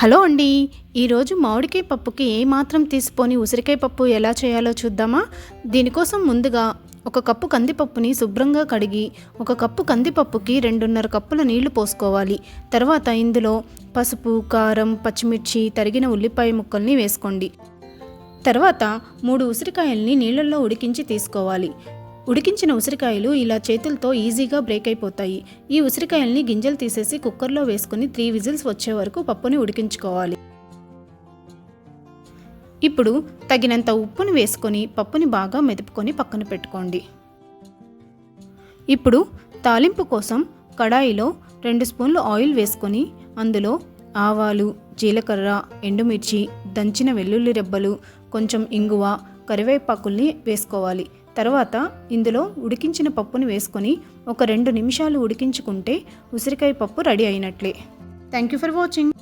Hello అండి ఈరోజు మామిడికాయ పప్పుకి ఏమాత్రం తీసుకొని ఉసిరికాయ పప్పు ఎలా చేయాలో చూద్దామా? దీనికోసం ముందుగా ఒక కప్పు కందిపప్పుని శుభ్రంగా కడిగి ఒక కప్పు కందిపప్పుకి రెండున్నర కప్పుల నీళ్ళు పోసుకోవాలి. తర్వాత ఇందులో పసుపు కారం పచ్చిమిర్చి తరిగిన ఉల్లిపాయ ముక్కల్ని వేసుకోండి. తర్వాత మూడు ఉసిరికాయల్ని నీళ్ళల్లో ఉడికించి తీసుకోవాలి. ఉడికించిన ఉసిరికాయలు ఇలా చేతులతో ఈజీగా బ్రేక్ అయిపోతాయి. ఈ ఉసిరికాయల్ని గింజలు తీసేసి కుక్కర్లో వేసుకుని త్రీ విజిల్స్ వచ్చే వరకు పప్పుని ఉడికించుకోవాలి. ఇప్పుడు తగినంత ఉప్పుని వేసుకొని పప్పుని బాగా మెదుపుకొని పక్కన పెట్టుకోండి. ఇప్పుడు తాలింపు కోసం కడాయిలో రెండు స్పూన్లు ఆయిల్ వేసుకొని అందులో ఆవాలు జీలకర్ర ఎండుమిర్చి దంచిన వెల్లుల్లి రెబ్బలు కొంచెం ఇంగువ కరివేపాకుల్ని వేసుకోవాలి. తర్వాత ఇందులో ఉడికించిన పప్పుని వేసుకొని ఒక రెండు నిమిషాలు ఉడికించుకుంటే ఉసిరికాయ పప్పు ready అయినట్లే. Thank you for watching